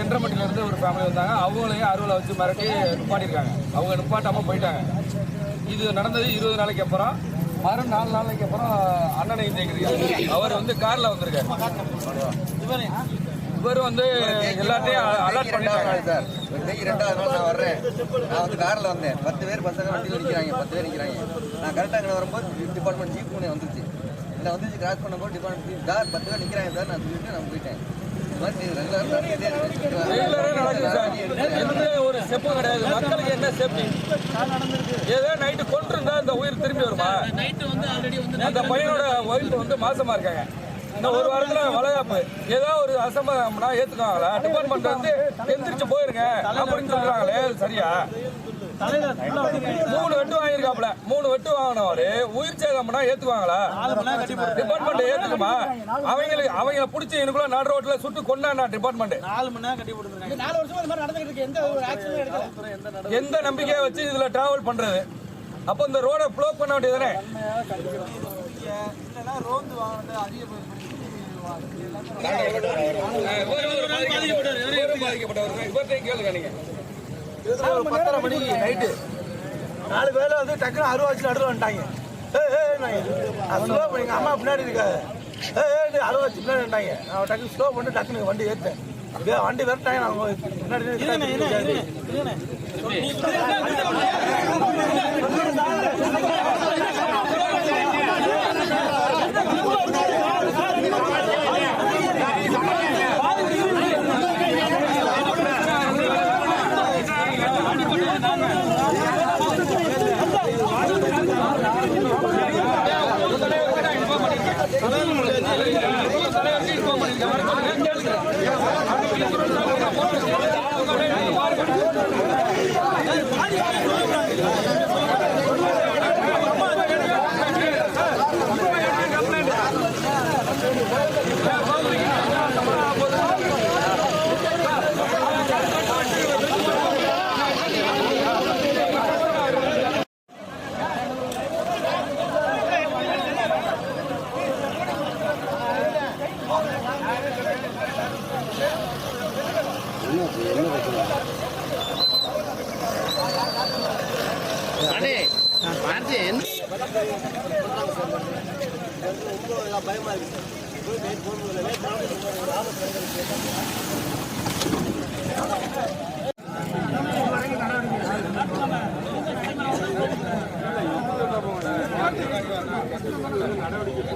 சென்றமட்டில இருந்து ஒரு ஃபேமிலி வந்தாங்க. அவங்களையும் அருவில் வச்சு மிரட்டி நிப்பாட்டியிருக்காங்க. அவங்க நிப்பாட்டாம போயிட்டாங்க. இது நடந்தது இருபது நாளைக்கு அப்புறம். மறு நாலு நாளைக்கு அப்புறம் அண்ணனை ஜெயிக்கிறீங்க அவர் வந்து கார்ல வந்திருக்காரு. இவர் வந்து எல்லாத்தையும் அலர்ட் பண்ணிட்டாங்க. சார் இன்னைக்கு ரெண்டாவது நாள் நான் வர்றேன். நான் வந்து காரில் வந்தேன். பத்து பேர் பசங்க வண்டியில் நிற்கிறாங்க பத்து பேர் நிற்கிறாங்க நான் கரெக்டாக இங்கே வரும்போது டிபார்ட்மெண்ட் ஜீப் முன்னே வந்துருச்சு இல்லை வந்துச்சு கிராஸ் பண்ணும்போது டிபார்ட்மெண்ட் ஜீப் சார் பத்து பேர் நிற்கிறாங்க சார். நான் சொல்லிட்டு நான் போயிட்டேன். ரெகுலராக நடக்குது எந்த ஒரு ஸ்டெப்பும் கிடையாது மக்களுக்கு என்ன சேஃப்டி ஏதோ நைட்டு கொண்டிருந்தா இந்த உயிர் திரும்பி வருமா அந்த பையனோட ஒய்ஃப் வந்து மாசமா இருக்காங்க இந்த ஒரு வாரத்துல வளைகாப்பு ஏதோ ஒரு அசம்பவம்னா ஏத்துக்குவாங்களா டிபார்ட்மெண்ட் வந்து எந்திரிச்சு போயிருங்க அப்படின்னு சொல்றாங்களே அது சரியா? மூணு வெட்டு வாங்கியிருக்காப்ல மூணு வெட்டு வாங்கினவரு உயிர் சேதம்னா ஏத்துக்குவாங்களா டிபார்ட்மெண்ட் ஏத்துக்குமா? அவங்களுக்கு அவங்கள பிடிச்சி எனக்குள்ள நடு ரோட்ல சுட்டு கொண்டாண்ணா டிபார்ட்மெண்ட் நாலு மணி நேரம் கட்டி போட்டுருக்காங்க நாலு வருஷமா இந்த மாதிரி நடந்துகிட்டு இருக்கு. எந்த ஒரு ஆக்ஷனும் எடுக்கல. எந்த நம்பிக்கையை வச்சு இதுல டிராவல் பண்றது? அப்போ இந்த ரோட ப்ளோ பண்ண வேண்டியதானே இல்லைன்னா ரோந்து வாங்கினது அதிக பத்தரை மணிக்கு நைட்டு நாலு பேர்ல வந்து டக்குனு அறுவாச்சு நடுவில் வந்துட்டாங்க. slow பண்ணி, எங்க அம்மா பின்னாடி இருக்காது இது அறுவாச்சு பின்னாடி வந்துட்டாங்க. நான் டக்குனு ஸ்லோ பண்ணி டக்குனு வண்டி ஏற்றேன் வண்டி விரட்டாங்க நான் பின்னாடி やられた பயமா இருக்கு நடவடிக்கை